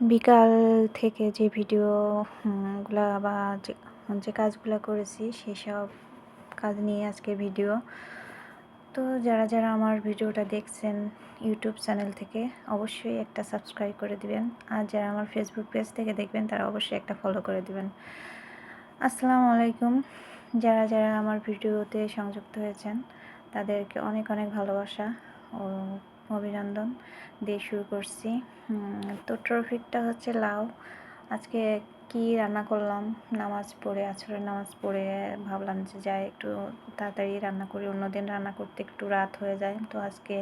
বিকাল থেকে যে ভিডিওগুলা বা যে কাজগুলো করেছি সেসব কাজ নিয়ে আজকে ভিডিও। তো যারা যারা আমার ভিডিওটা দেখছেন ইউটিউব চ্যানেল থেকে, অবশ্যই একটা সাবস্ক্রাইব করে দিবেন। আর যারা আমার ফেসবুক পেজ থেকে দেখবেন, তারা অবশ্যই একটা ফলো করে দিবেন। আসসালামু আলাইকুম। যারা যারা আমার ভিডিওতে সংযুক্ত হয়েছেন, তাদেরকে অনেক অনেক ভালোবাসা ও অভিনন্দন। দিয়ে শুরু করছি। তো ট্রফিকটা হচ্ছে লাউ। আজকে কি রান্না করলাম? নামাজ পড়ে আছরের নামাজ পড়ে ভাবলাম যে যাই, একটু তাড়াতাড়ি রান্না করি। অন্যদিন রান্না করতে একটু রাত হয়ে যায়। তো আজকে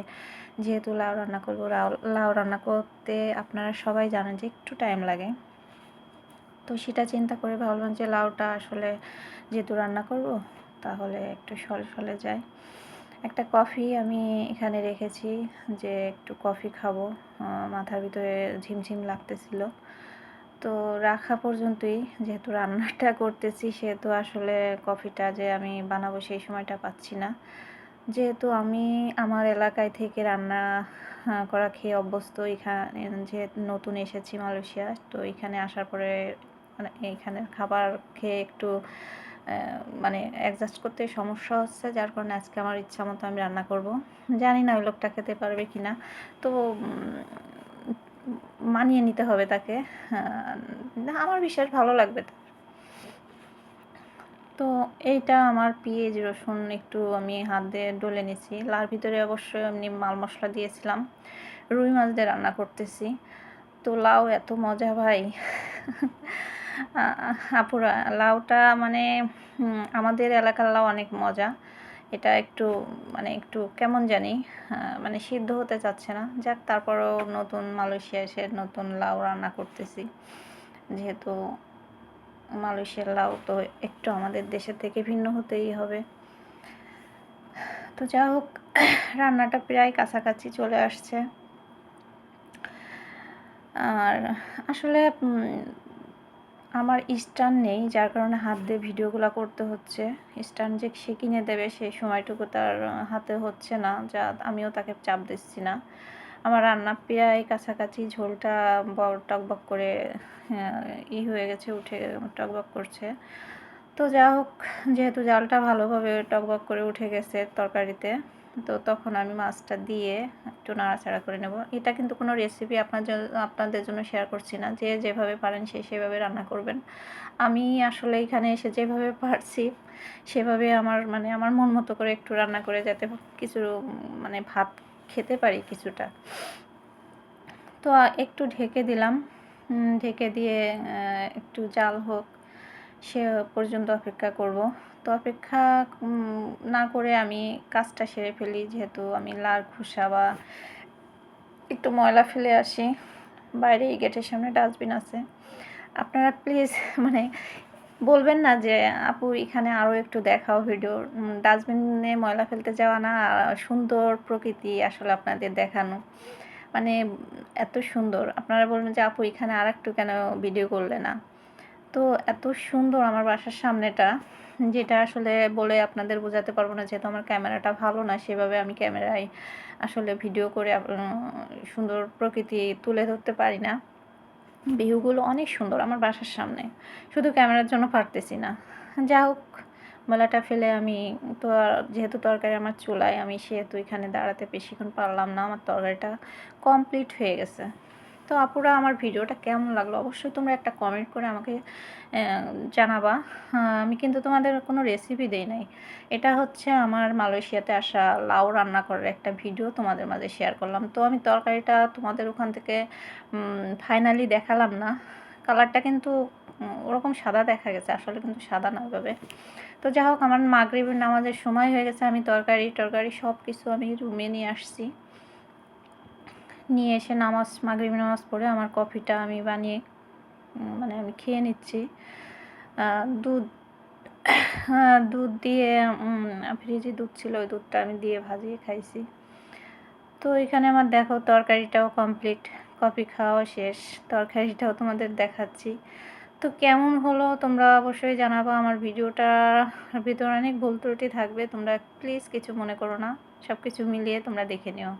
যেহেতু লাউ রান্না করব, লাউ রান্না করতে আপনারা সবাই জানেন যে একটু টাইম লাগে। তো সেটা চিন্তা করে ভাবলাম যে লাউটা আসলে যেহেতু রান্না করব, তাহলে একটু সলে সলে যায় একটা কফি আমি এখানে রেখেছি যে একটু কফি খাব। মাথার ভিতরে ঝিমঝিম লাগতেছিল। তো রাখা পর্যন্তই, যেহেতু রান্নাটা করতেছি, সেহেতু আসলে কফিটা যে আমি বানাবো সেই সময়টা পাচ্ছি না। যেহেতু আমি আমার এলাকায় থেকে রান্না করা খেয়ে অভ্যস্ত, এখানে যে নতুন এসেছি মালয়েশিয়া, তো এখানে আসার পরে মানে এখানের খাবার খেয়ে একটু মানে অ্যাডজাস্ট করতে সমস্যা হচ্ছে, যার কারণে আজকে আমার ইচ্ছা মতো আমি রান্না করব। জানি না ওই লোকটা খেতে পারবে কি না তো মানিয়ে নিতে হবে তাকে। না, আমার বিশেষ ভালো লাগবে তো এইটা আমার পেঁয়াজ, রসুন একটু আমি হাত দিয়ে ডলে নিছি। লার ভিতরে অবশ্যই এমনি মাল মশলা দিয়েছিলাম। রুই মাছ দিয়ে রান্না করতেছি। তো লাউ এত মজা, ভাই। আপুরা, লাউটা মানে আমাদের এলাকার লাউ অনেক মজা। এটা একটু মানে একটু কেমন জানি মানে সিদ্ধ হতে চাচ্ছে না। যাক, তারপরও নতুন মালয়েশিয়া এসে নতুন লাউ রান্না করতেছি। যেহেতু মালয়েশিয়ার লাউ তো একটু আমাদের দেশের থেকে ভিন্ন হতেই হবে। তো যা হোক, রান্নাটা প্রায় কাছাকাছি চলে আসছে। আর আসলে আমার স্ট্যান্ড নেই, যার কারণে হাত দিয়ে ভিডিওগুলো করতে হচ্ছে। স্ট্যান্ড যে সে কিনে দেবে সেই সময়টুকু তার হাতে হচ্ছে না, যা আমিও তাকে চাপ দিচ্ছি না। আমার রান্না প্রায় কাছাকাছি, ঝোলটা বক টকবক করে ই হয়ে গেছে, উঠে টকবক করছে। তো যা হোক যেহেতু জালটা ভালোভাবে টকবক করে উঠে গেছে তরকারিতে তো তখন আমি মাছটা দিয়ে একটু নাড়াচাড়া করে নেব। এটা কিন্তু কোনো রেসিপি আপনার আপনাদের জন্য শেয়ার করছি না। যে যেভাবে পারেন সে সেভাবে রান্না করবেন। আমি আসলে এখানে এসে যেভাবে পারছি, সেভাবে আমার মানে আমার মন মতো করে একটু রান্না করে যাতে কিছু মানে ভাত খেতে পারি কিছুটা। তো একটু ঢেকে দিলাম। ঢেকে দিয়ে একটু জাল হোক সে পর্যন্ত অপেক্ষা করব। তো অপেক্ষা না করে আমি কাজটা সেরে ফেলি। যেহেতু আমি লার খোসা বা একটু ময়লা ফেলে আসি। বাইরে এই গেটের সামনে ডাস্টবিন আছে। আপনারা প্লিজ মানে বলবেন না যে, আপু, এখানে আরও একটু দেখাও ভিডিও ডাস্টবিনে ময়লা ফেলতে যাওয়া না সুন্দর প্রকৃতি আসলে আপনাদের দেখানো। মানে এত সুন্দর। আপনারা বলবেন যে, আপু, এখানে আর একটু কেন ভিডিও করলে না? তো এত সুন্দর আমার বাসার সামনেটা, যেটা আসলে বলে আপনাদের বোঝাতে পারব না যেহেতু আমার ক্যামেরাটা ভালো না, সেভাবে আমি ক্যামেরায় আসলে ভিডিও করে সুন্দর প্রকৃতি তুলে ধরতে পারি না। ভিউগুলো অনেক সুন্দর আমার বাসার সামনে, শুধু ক্যামেরার জন্য পারতেছি না। যা হোক মেলাটা ফেলে আমি তো যেহেতু তরকারি আমার চুলায়, আমি সেহেতু এখানে দাঁড়াতে বেশিক্ষণ পারলাম না, আমার তরকারিটা কমপ্লিট হয়ে গেছে। তো আপুরা, আমার ভিডিওটা কেমন লাগল? অবশ্যই তোমরা একটা কমেন্ট করে আমাকে জানাবা। আমি কিন্তু তোমাদের কোনো রেসিপি দেই নাই। এটা হচ্ছে আমার মালয়েশিয়াতে আসা লাউ রান্না করার একটা ভিডিও তোমাদের মাঝে শেয়ার করলাম। তো আমি তরকারিটা তোমাদের ওখান থেকে ফাইনালি দেখালাম না। কালারটা কিন্তু ওরকম সাদা দেখা গেছে। আসলে কিন্তু সাদা না ওইভাবে। তো যাই হোক, আমার মাগরিবের নামাজের সময় হয়ে গেছে। আমি তরকারি টরকারি সব কিছু আমি রুমে নিয়ে আসছি। নিয়ে এসে নামাজ, মাগরিব নামাজ পড়ে আমার কফিটা আমি বানিয়ে মানে আমি খেয়ে নিচ্ছি। দুধ দুধ দিয়ে ফ্রিজে দুধ ছিল, ওই দুধটা আমি দিয়ে ভাজিয়ে খাইছি। তো এখানে আমার দেখো তরকারিটাও কমপ্লিট, কফি খাওয়া শেষ, তরকারিটাও তোমাদের দেখাচ্ছি। তো কেমন হলো তোমরা অবশ্যই জানাব, আমার ভিডিওটার ভিতরে অনেক ভুল ত্রুটি থাকবে, তোমরা প্লিজ কিছু মনে করো না সব কিছু মিলিয়ে তোমরা দেখে নিও।